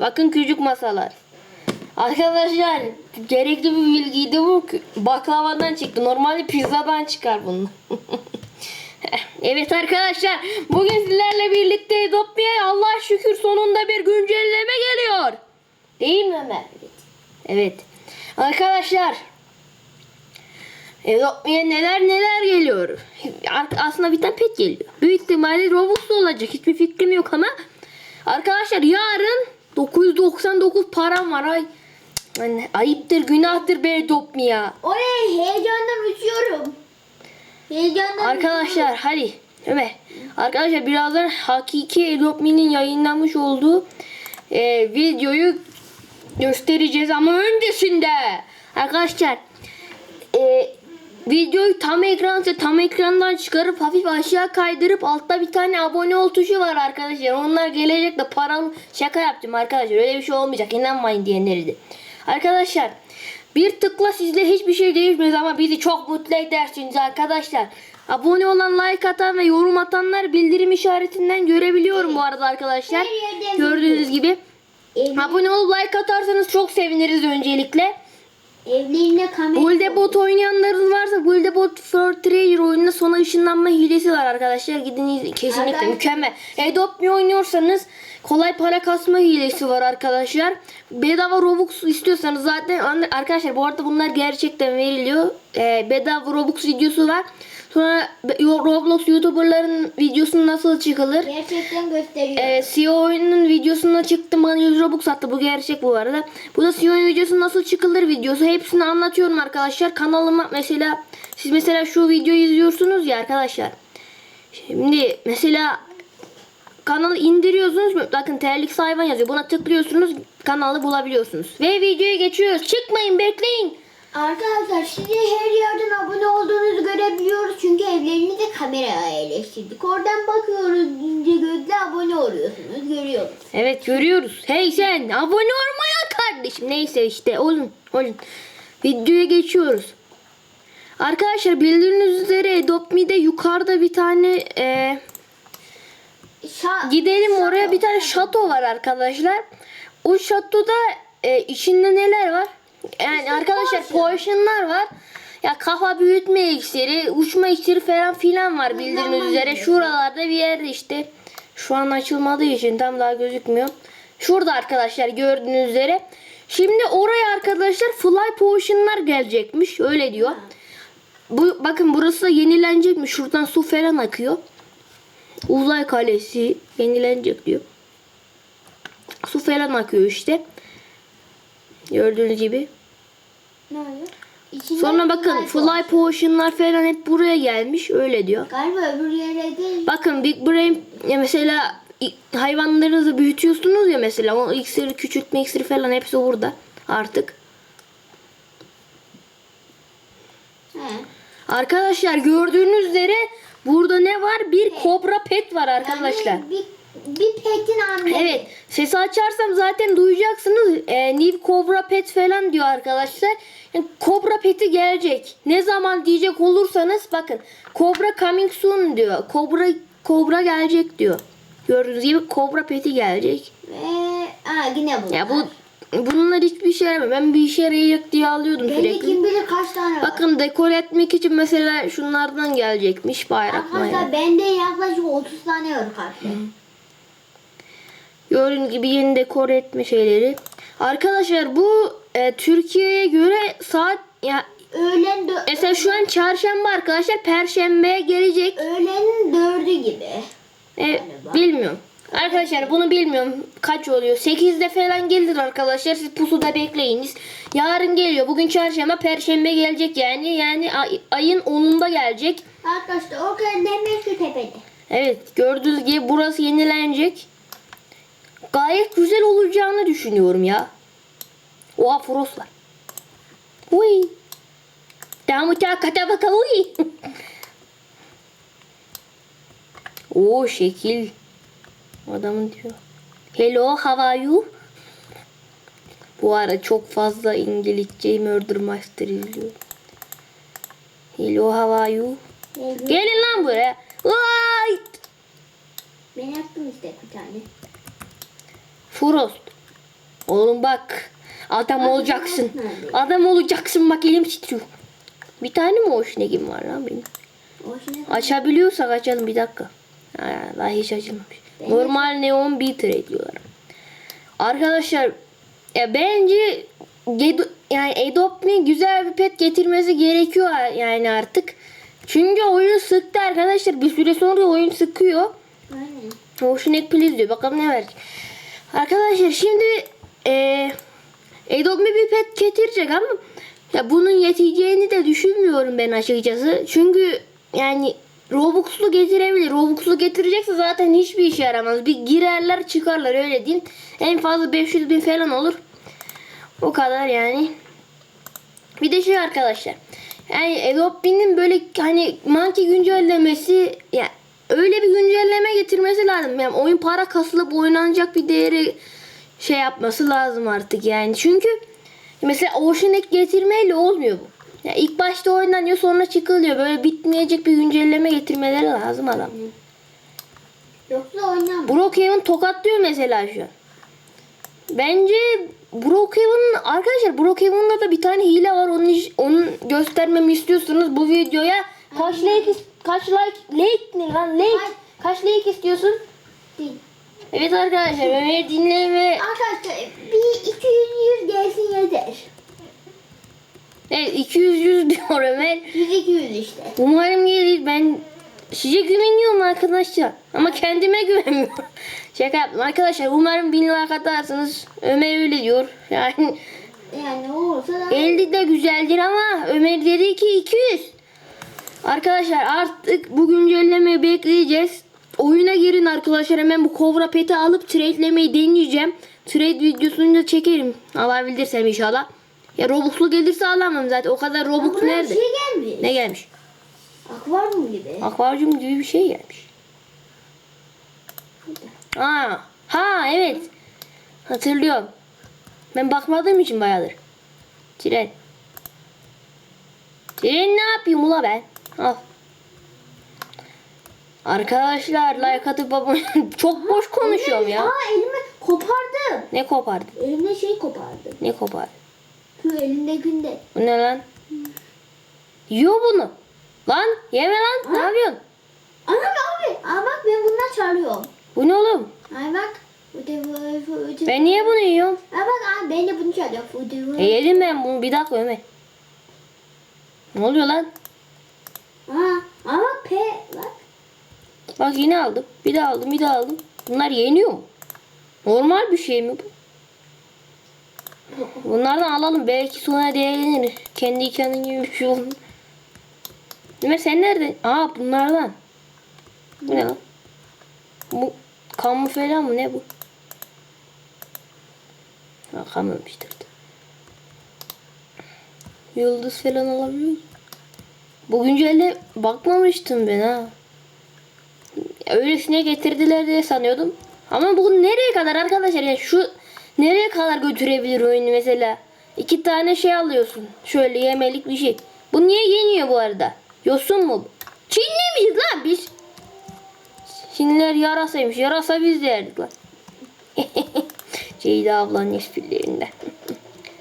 Bakın küçük masalar. Arkadaşlar gerekli bir bilgiydi bu. Baklavadan çıktı. Normalde pizzadan çıkar bunun. evet arkadaşlar. Bugün sizlerle birlikte Edopya'ya Allah şükür sonunda bir güncelleme geliyor. Değil mi Ömer? Evet. Arkadaşlar. Edopya'ya neler neler geliyor. Aslında bir tane pet geliyor. Büyük ihtimalle Robux olacak. Hiçbir fikrim yok ama. Arkadaşlar yarın 999 param var. Ay. Anne, ayıptır günahtır be Edopya. Oraya heyecandan uçuyorum. Heyecandan Arkadaşlar hadi. Ömer. Arkadaşlar birazdan Hakiki Edopmi'nin yayınlanmış olduğu e, videoyu göstereceğiz ama öncesinde arkadaşlar e, videoyu tam ekransa tam ekrandan çıkarıp hafif aşağı kaydırıp altta bir tane abone ol tuşu var arkadaşlar. Onlar gelecek de param şaka yaptım arkadaşlar. Öyle bir şey olmayacak. inanmayın diyenleri de. Arkadaşlar bir tıkla sizde hiçbir şey değişmez ama bizi çok mutlu edersiniz arkadaşlar. Abone olan, like atan ve yorum atanlar bildirim işaretinden görebiliyorum bu arada arkadaşlar. Gördüğünüz gibi. Abone olup like atarsanız çok seviniriz öncelikle. Evlerine kamera Buildebot oynayanlarınız varsa Buildebot for Treasure oyununda sona ışınlanma hilesi var arkadaşlar. Gidin kesinlikle Arkadaşlar- mükemmel. Adopt me oynuyorsanız kolay para kasma hilesi var arkadaşlar. Bedava Robux istiyorsanız zaten arkadaşlar bu arada bunlar gerçekten veriliyor. Ee, bedava Robux videosu var. Sonra Roblox YouTuber'ların videosu nasıl çıkılır? gerçekten gösteriyor. Ee, CEO oyunun videosuna çıktım bana 100 Robux attı bu gerçek bu arada. Bu da CEO oyun videosu nasıl çıkılır videosu hepsini anlatıyorum arkadaşlar. Kanalıma mesela siz mesela şu videoyu izliyorsunuz ya arkadaşlar. Şimdi mesela kanalı indiriyorsunuz bakın terlik hayvan yazıyor buna tıklıyorsunuz kanalı bulabiliyorsunuz. Ve videoya geçiyoruz çıkmayın bekleyin. Arkadaşlar sizi her yerden abone olduğunuzu görebiliyoruz çünkü evlerinize kamera yerleştirdik. Oradan bakıyoruz ince gözle abone oluyorsunuz görüyoruz. Evet görüyoruz. Hey sen abone olmayan kardeşim. Neyse işte olun olun. Videoya geçiyoruz. Arkadaşlar bildiğiniz üzere Me'de yukarıda bir tane e, Şa- gidelim oraya bir tane şato var arkadaşlar. O şatoda e, içinde neler var? Yani arkadaşlar potion. potionlar var. Ya kafa büyütme iksiri, uçma iksiri falan filan var bildiğiniz üzere. Şuralarda bir yerde işte. Şu an açılmadığı için tam daha gözükmüyor. Şurada arkadaşlar gördüğünüz üzere. Şimdi oraya arkadaşlar fly potionlar gelecekmiş. Öyle diyor. Bu bakın burası da yenilenecekmiş. Şuradan su falan akıyor. Uzay kalesi yenilenecek diyor. Su falan akıyor işte. Gördüğünüz gibi. Ne oluyor? Sonra bakın fly fly potionlar falan hep buraya gelmiş. Öyle diyor. Galiba öbür yere değil. Bakın Big Brain ya mesela hayvanlarınızı büyütüyorsunuz ya mesela o iksiri küçültme iksiri falan hepsi burada artık. He. Arkadaşlar gördüğünüz üzere burada ne var? Bir kobra pet var arkadaşlar. Yani bir, bir petin hamlesi. Evet sesi açarsam zaten duyacaksınız. Ee, New Cobra Pet falan diyor arkadaşlar. Yani Cobra Pet'i gelecek. Ne zaman diyecek olursanız bakın. Cobra coming soon diyor. Cobra Cobra gelecek diyor. Gördüğünüz gibi Cobra Pet'i gelecek. Ve aa, yine bu. Ya bu bunlar hiçbir şey yaramıyor. Ben bir işe yarayacak diye alıyordum Bende sürekli. kim bilir kaç tane var. Bakın dekor etmek için mesela şunlardan gelecekmiş bayrak Arkadaşlar bayrak. bende yaklaşık 30 tane var kartı. Gördüğünüz gibi yeni dekor etme şeyleri. Arkadaşlar bu e, Türkiye'ye göre saat ya Öğlen dö- mesela şu an çarşamba arkadaşlar perşembeye gelecek. öğlenin dördü gibi. E, bilmiyorum. Arkadaşlar bunu bilmiyorum kaç oluyor. 8'de falan gelir arkadaşlar. Siz pusuda bekleyiniz. Yarın geliyor. Bugün çarşamba perşembe gelecek yani. Yani ay- ayın 10'unda gelecek. Arkadaşlar o kadar hemen şu tepede. Evet gördüğünüz gibi burası yenilenecek. Gayet güzel olacağını düşünüyorum ya. Oha Frost var. Uy. Damu ta kata baka uy. Oo şekil. Adamın diyor. Hello how are you? Bu ara çok fazla İngilizce Murder Master izliyorum. Hello how are you? Gelin lan buraya. Vay! Ben yaptım işte bir tane. Frost. Oğlum bak. Adam olacaksın. Adam olacaksın bak elim titriyor. Bir tane mi hoşnegim var lan benim? Açabiliyorsak açalım bir dakika. Ha, daha hiç açılmamış. Normal neon bitter ediyorlar. Arkadaşlar ya bence yani Adobe güzel bir pet getirmesi gerekiyor yani artık. Çünkü oyun sıktı arkadaşlar. Bir süre sonra oyun sıkıyor. Aynen. Hoşunek please diyor. Bakalım ne verecek. Arkadaşlar şimdi eee Adobe bir pet getirecek ama ya bunun yeteceğini de düşünmüyorum ben açıkçası. Çünkü yani Robux'lu getirebilir. Robux'lu getirecekse zaten hiçbir işe yaramaz. Bir girerler çıkarlar öyle diyeyim. En fazla 500 bin falan olur. O kadar yani. Bir de şey arkadaşlar. Yani Adobe'nin böyle hani Monkey güncellemesi ya öyle bir güncelleme getirmesi lazım. Yani oyun para kasılıp oynanacak bir değeri şey yapması lazım artık yani. Çünkü mesela Ocean Egg getirmeyle olmuyor bu. Ya ilk başta oynanıyor sonra çıkılıyor. Böyle bitmeyecek bir güncelleme getirmeleri lazım adam. Yoksa oynamam. Brookhaven tokatlıyor mesela şu an. Bence Brookhaven'ın arkadaşlar Brookhaven'da da bir tane hile var. Onu onu göstermemi istiyorsunuz bu videoya. Kaç like kaç like like ne lan like? Ay. Kaç like istiyorsun? Değil. Evet arkadaşlar Ömer'i dinle ve Arkadaşlar bir 200 100 gelsin yeter. evet 200 100 diyor Ömer. 100 200 işte. Umarım gelir. Ben size güveniyorum arkadaşlar. Ama kendime güvenmiyorum. Şaka yaptım. Arkadaşlar umarım bin like atarsınız. Ömer öyle diyor. Yani Yani olursa da 50 de güzeldir ama Ömer dedi ki 200. Arkadaşlar artık bu güncellemeyi bekleyeceğiz. Oyuna girin arkadaşlar. Hemen bu Cobra Pet'i alıp trade'lemeyi deneyeceğim. Trade videosunu da çekerim. Alabilirsem inşallah. Ya Robux'lu gelirse alamam zaten. O kadar Robux nerede? şey gelmiş. Ne gelmiş? Akvaryum gibi. Akvaryum gibi bir şey gelmiş. Ha, ha evet. Hatırlıyorum. Ben bakmadığım için bayağıdır. Tren. Tren ne yapayım ula ben? Al. Arkadaşlar like atıp abone çok boş konuşuyorum ya. Aa elimi kopardım. Ne kopardı? Elimde şey kopardım. Ne kopardı? Şu elimde günde. Bu ne lan? Yiyor bunu. Lan yeme lan. Ne yapıyorsun? Anam abi. Aa bak ben bundan çağırıyorum. Bu ne oğlum? Ay bak. Ben niye bunu yiyorum? Aa bak abi ben de bunu çağırıyorum. E yedim ben bunu. Bir dakika Ömer. Ne oluyor lan? Aa, bak P bak. Bak yine aldım. Bir daha aldım. Bir daha aldım. Bunlar yeniyor mu? Normal bir şey mi bu? Bunlardan alalım. Belki sonra değerlenir. Kendi kendin gibi bir şey olur. Sen nerede? Aa bunlardan. Bu ne lan? Bu kamu falan mı? Ne bu? Ha dedi. Yıldız falan alabiliyor muyum? Bu güncelle bakmamıştım ben ha. Öylesine getirdiler diye sanıyordum. Ama bu nereye kadar arkadaşlar? Yani şu nereye kadar götürebilir oyunu mesela? İki tane şey alıyorsun. Şöyle yemelik bir şey. Bu niye yeniyor bu arada? Yosun mu? Çinli miyiz lan biz? Çinliler yarasaymış. Yarasa biz de yerdik lan. Ceyda ablanın esprilerinde.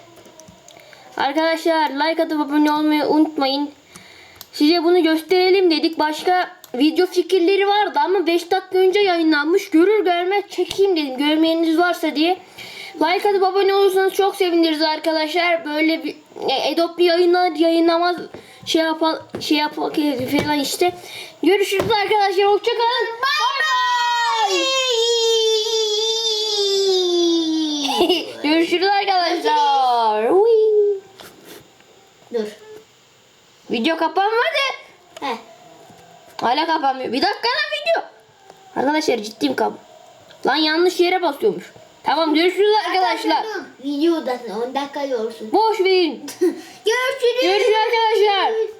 Arkadaşlar like atıp abone olmayı unutmayın. Size bunu gösterelim dedik. Başka video fikirleri vardı ama 5 dakika önce yayınlanmış. Görür görmez çekeyim dedim. Görmeyeniniz varsa diye. Like atıp abone olursanız çok seviniriz arkadaşlar. Böyle bir e, Adobe yayınlar yayınlamaz şey yapar şey yapar falan işte. Görüşürüz arkadaşlar. Hoşçakalın. Bye bye. Görüşürüz arkadaşlar. Dur. Video kapanmadı. He. Hala kapanmıyor. Bir dakika lan video. Arkadaşlar ciddiyim kap. Lan yanlış yere basıyormuş. Tamam görüşürüz arkadaşlar. Dur, Videodasın 10 dakika olsun. Boş verin. Görüşürüz. Görüşürüz arkadaşlar.